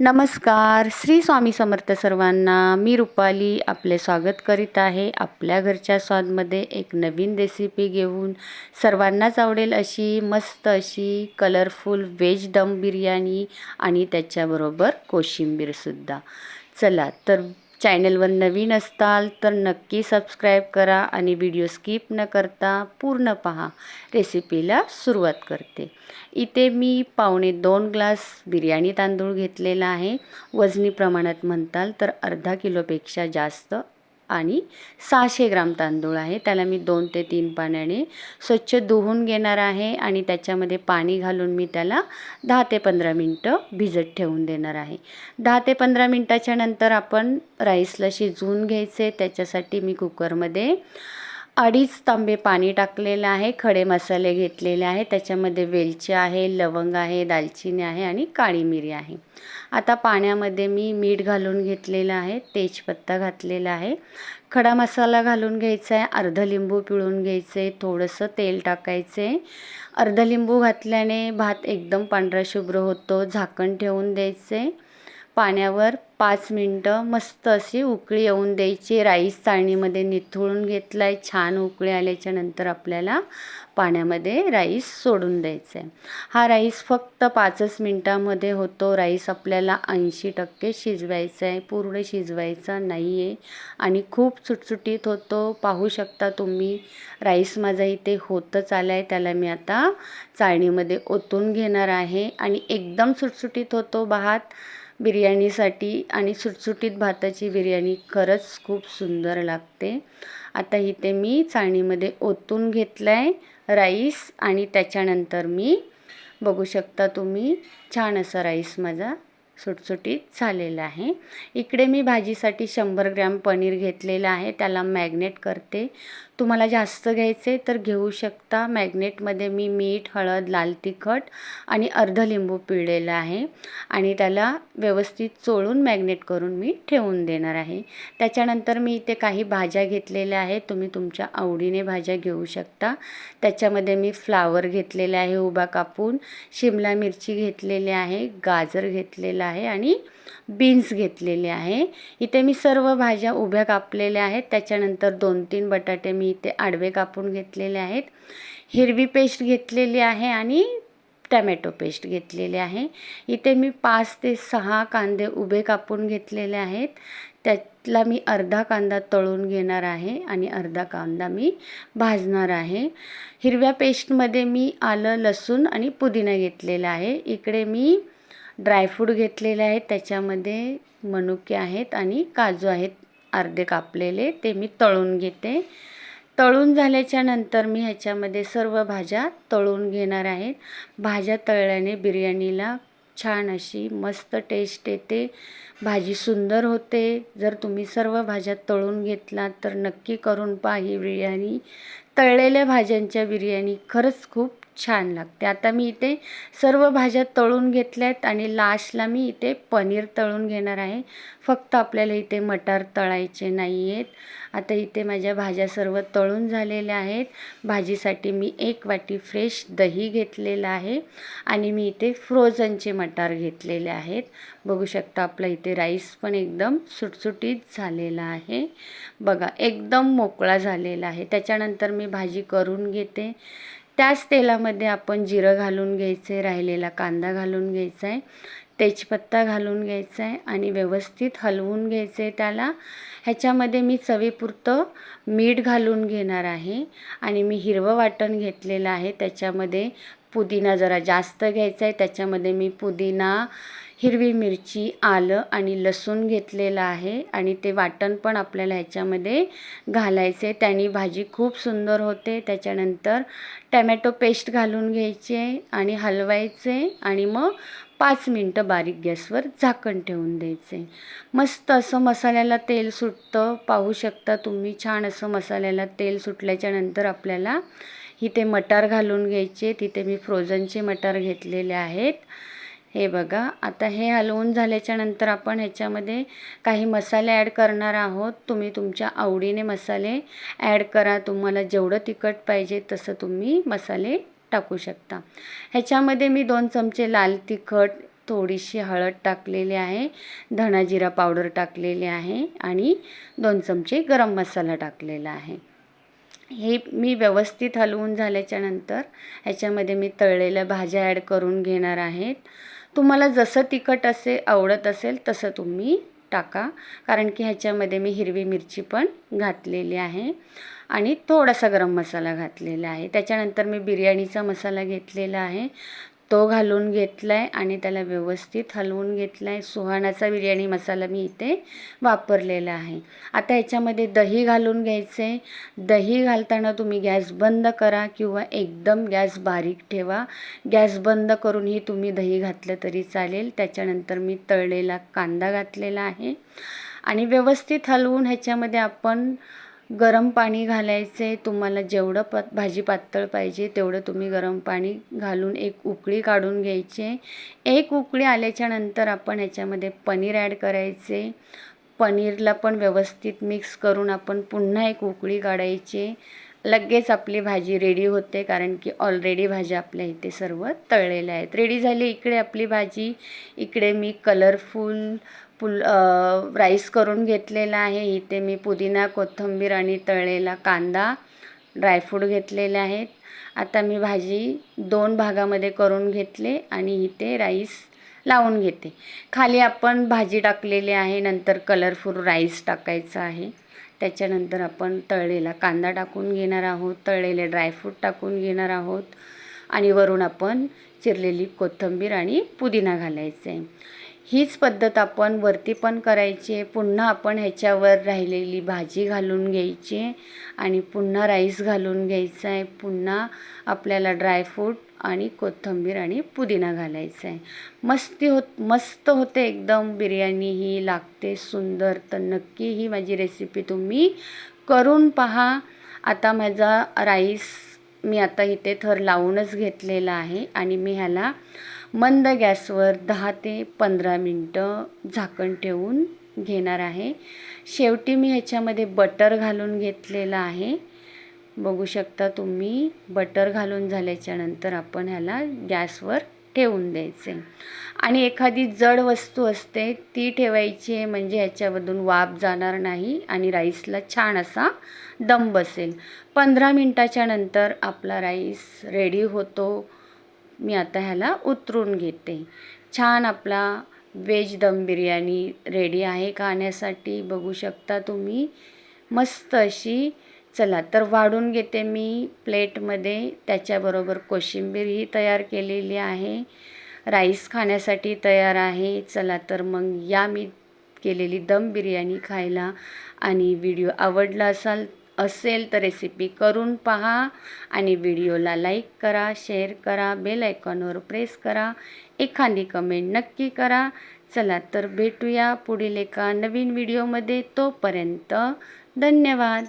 नमस्कार. श्री स्वामी समर्थ सर्वांना मी रुपाली आपले स्वागत करीत आहे. आपल्या घरच्या स्वादमध्ये एक नवीन रेसिपी घेऊन सर्वांनाच आवडेल अशी मस्त अशी कलरफुल व्हेज दम बिर्याणी आणि त्याच्याबरोबर कोशिंबीरसुद्धा चला तर चॅनलवर नवीन असताल तर नक्की सबस्क्राईब करा आणि व्हिडिओ स्किप न करता पूर्ण पहा. रेसिपीला सुरुवात करते. इथे मी पावणे दोन ग्लास बिर्याणी तांदूळ घेतलेला आहे. वजनी प्रमाणात म्हणताल तर अर्धा किलोपेक्षा जास्त आणि सहाशे ग्राम तांदूळ आहे. त्याला मी दोन ते तीन पाण्याने स्वच्छ धुवून घेणार आहे आणि त्याच्यामध्ये पाणी घालून मी त्याला दहा ते पंधरा मिनटं भिजत ठेवून देणार आहे. दहा ते पंधरा मिनटाच्या नंतर आपण राईसला शिजवून घ्यायचे. त्याच्यासाठी मी कुकरमध्ये अडीच तांबे पाणी टाकलेलं आहे खडे मसाले घेतलेले आहे त्याच्यामध्ये वेलची आहे लवंग आहे दालचिनी आहे आणि काळी मिरी आहे. आता पाण्यामध्ये मी मीठ घालून घेतलेलं आहे तेजपत्ता घातलेला आहे. खडा मसाला घालून घ्यायचा आहे अर्ध लिंबू पिळून घ्यायचं आहे थोडंसं तेल टाकायचं. आहे अर्ध लिंबू घातल्याने भात एकदम पांढरा शुभ्र होतो झाकण ठेवून द्यायचं. आहे पाण्यावर पाच मिनटं मस्त अशी उकळी येऊन द्यायची. राईस चाळणीमध्ये निथळून घेतला आहे छान उकळी आल्याच्यानंतर आपल्याला पाण्यामध्ये राईस सोडून द्यायचा आहे हा राईस फक्त पाचच मिनटामध्ये होतो. राईस आपल्याला ऐंशी टक्के शिजवायचा आहे पूर्ण शिजवायचा नाही आहे आणि खूप सुटसुटीत होतो. पाहू शकता तुम्ही राईस माझा इथे होतच आला आहे त्याला मी आता चाळणीमध्ये ओतून घेणार आहे आणि एकदम सुटसुटीत होतो. भात बिर्याणीसाठी आणि सुटसुटीत भाताची बिर्याणी खरंच खूप सुंदर लागते. आता इथे मी चाळणीमध्ये ओतून घेतलं आहे राईस आणि त्याच्यानंतर मी बघू शकता तुम्ही छान असा राईस माझा सुटसुटीत झालेलं आहे. इकडे मी भाजीसाठी शंभर ग्रॅम पनीर घेतलेलं आहे. त्याला मॅग्नेट करते. तुम्हाला जास्त घ्यायचे तर घेऊ शकता. मॅग्नेटमध्ये मी मीठ हळद लाल तिखट आणि अर्ध लिंबू पिळलेलं आहे. आणि त्याला व्यवस्थित चोळून मॅग्नेट करून मी ठेवून देणार आहे. त्याच्यानंतर मी इथे काही भाज्या घेतलेल्या आहेत. तुम्ही तुमच्या आवडीने भाज्या घेऊ शकता. त्याच्यामध्ये मी फ्लावर घेतलेले आहे उभा कापून. शिमला मिरची घेतलेली आहे. गाजर घेतलेलं आहे आणि बीन्स घेतलेले आहे. इथे मी सर्व भाज्या उभ्या कापलेल्या आहेत. त्याच्यानंतर दोन तीन बटाटे मी इथे आडवे कापून घेतलेले आहेत. हिरवी पेस्ट घेतलेली आहे आणि टमॅटो पेस्ट घेतलेले आहे. इथे मी पाच ते सहा कांदे उभे कापून घेतलेले आहेत. त्यातला मी अर्धा कांदा तळून घेणार आहे आणि अर्धा कांदा मी भाजणार आहे. हिरव्या पेस्टमध्ये मी आलं लसूण आणि पुदिना घेतलेला आहे. इकडे मी ड्रायफ्रूट घेतलेले आहेत. त्याच्यामध्ये मनुके आहेत आणि काजू आहेत. अर्धे कापलेले. ते मी तळून घेते. तळून झाल्याच्यानंतर मी ह्याच्यामध्ये सर्व भाज्या तळून घेणार आहेत भाज्या तळल्याने बिर्याणीला छान अशी मस्त टेस्ट येते. भाजी सुंदर होते. जर तुम्ही सर्व भाज्या तळून घेतलात तर नक्की करून पहा ही बिर्याणी. तळलेल्या भाज्यांच्या बिर्याणी खरंच खूप छान लागते. आता मी इथे सर्व भाज्या तळून घेतल्या आहेत आणि लास्टला मी इथे पनीर तळून घेणार आहे. फक्त आपल्याला इथे मटार तळायचे नाही आहेत आता इथे माझ्या भाज्या सर्व तळून झालेल्या आहेत. भाजीसाठी मी एक वाटी फ्रेश दही घेतलेलं आहे आणि मी इथे फ्रोझनचे मटार घेतलेले आहेत. बघू शकता आपला इथे राईस पण एकदम सुटसुटीत झालेला आहे. बघा एकदम मोकळा झालेला आहे. त्याच्यानंतर मी भाजी करून घेते. त्याच तेलामध्ये आपण जिरं घालून घ्यायचं आहे राहिलेला कांदा घालून घ्यायचा आहे तेजपत्ता घालून घ्यायचा आहे आणि व्यवस्थित हलवून घ्यायचं आहे त्याला. ह्याच्यामध्ये मी चवीपुरतं मीठ घालून घेणार आहे आणि मी हिरवं वाटण घेतलेलं आहे. त्याच्यामध्ये पुदिना जरा जास्त घ्यायचा आहे. त्याच्यामध्ये मी पुदिना हिरवी मिरची आलं आणि लसूण घेतलेलं आहे. आणि ते वाटण पण आपल्याला ह्याच्यामध्ये घालायचे त्याने भाजी खूप सुंदर होते. त्याच्यानंतर टमॅटो पेस्ट घालून घ्यायचे आणि हलवायचे आणि मग पाच मिनटं बारीक गॅसवर झाकण ठेवून द्यायचे मस्त असं मसाल्याला तेल सुटतं. पाहू शकता तुम्ही छान असं मसाल्याला तेल सुटल्याच्या नंतर आपल्याला इथे मटार घालून घ्यायचे. तिथे मी फ्रोझनचे मटार घेतलेले आहेत. हे बघा. आता हे हलवून झाल्याच्यानंतर आपण ह्याच्यामध्ये काही मसाले ॲड करणार आहोत. तुम्ही तुमच्या आवडीने मसाले ॲड करा. तुम्हाला जेवढं तिखट पाहिजे तसं तुम्ही मसाले टाकू शकता. ह्याच्यामध्ये मी दोन चमचे लाल तिखट थोडीशी हळद टाकलेली आहे धणाजिरा पावडर टाकलेली आहे आणि दोन चमचे गरम मसाला टाकलेला आहे. हे मी व्यवस्थित हलवून झाल्याच्यानंतर ह्याच्यामध्ये मी तळलेल्या भाज्या ॲड करून घेणार आहेत. तुम्हाला जसं तिखट असे आवडत असेल तसं तुम्ही टाका कारण की ह्याच्यामध्ये मी हिरवी मिरची पण घातलेली आहे आणि थोडासा गरम मसाला घातलेला आहे. त्याच्यानंतर मी बिर्याणीचा मसाला घेतलेला आहे. तो घालून घेतला आहे आणि त्याला व्यवस्थित हलवून घेतला आहे सुहाणाचा बिर्याणी मसाला मी इथे वापरलेला आहे. आता याच्यामध्ये दही घालून घ्यायचं आहे दही घालताना तुम्ही गॅस बंद करा किंवा एकदम गॅस बारीक ठेवा. गॅस बंद करूनही तुम्ही दही घातलं तरी चालेल. त्याच्यानंतर मी तळलेला कांदा घातलेला आहे. आणि व्यवस्थित हलवून ह्याच्यामध्ये आपण गरम पाणी घालायचे तुम्हाला जेवढं प भाजी पातळ पाहिजे तेवढं तुम्ही गरम पाणी घालून एक उकळी काढून घ्यायचे. एक उकळी आल्याच्यानंतर आपण ह्याच्यामध्ये पनीर ॲड करायचे. पनीरला पण व्यवस्थित मिक्स करून आपण पुन्हा एक उकळी काढायची. लगेच आपली भाजी रेडी होते कारण की ऑलरेडी भाज्या आपल्या इथे सर्व तळलेल्या आहेत. रेडी झाली इकडे आपली भाजी इकडे मी कलरफुल पुल राईस करून घेतलेला आहे. इथे मी पुदिना कोथिंबीर आणि तळलेला कांदा ड्रायफ्रूट घेतलेले आहेत. आता मी भाजी दोन भागामध्ये करून घेतले आणि इथे राईस लावून घेते. खाली आपण भाजी टाकलेली आहे नंतर कलरफुल राईस टाकायचा आहे. त्याच्यानंतर आपण तळलेला कांदा टाकून घेणार आहोत तळलेले ड्रायफ्रूट टाकून घेणार आहोत आणि वरून आपण चिरलेली कोथिंबीर आणि पुदिना घालायचं. आहे हीच पद्धत आपण वरती पण करायची पुन्हा आपण ह्याच्यावर राहिलेली भाजी घालून घ्यायची आणि पुन्हा राईस घालून घ्यायचा आहे. पुन्हा आपल्याला ड्रायफ्रूट आणि कोथिंबीर आणि पुदिना घालायचा आहे. मस्ती होत मस्त होते एकदम. बिर्याणी ही लागते सुंदर. तर नक्की ही माझी रेसिपी तुम्ही करून पहा. आता माझा राईस मी आता इथे थर लावूनच घेतलेला आहे आणि मी ह्याला मंद गॅसवर दहा ते पंधरा मिनटं झाकण ठेवून घेणार आहे. शेवटी मी ह्याच्यामध्ये बटर घालून घेतलेलं आहे. बघू शकता तुम्ही बटर घालून झाल्याच्यानंतर आपण ह्याला गॅसवर ठेवून द्यायचे. आणि एखादी जड वस्तू असते ती ठेवायची म्हणजे ह्याच्यामधून वाफ जाणार नाही आणि राईसला छान असा दम बसेल. पंधरा मिनटाच्या नंतर आपला राईस रेडी होतो. मी आता ह्याला उतरून घेते. छान आपला वेज दम बिर्याणी रेडी आहे खाण्यासाठी. बघू शकता तुम्ही मस्त अशी चला तर वाढून घेते मी प्लेटमध्ये. त्याच्याबरोबर कोशिंबीरही तयार केलेली आहे. राईस खाण्यासाठी तयार आहे. चला तर मग या मी केलेली दम बिर्याणी खायला आणि व्हिडिओ आवडला असाल असेल तर रेसिपी करून पहा आणि व्हिडिओला लाईक करा शेअर करा बेल आयकॉनवर प्रेस करा एखादी कमेंट नक्की करा. चला तर भेटूया पुढील एका नवीन व्हिडिओमध्ये तोपर्यंत धन्यवाद.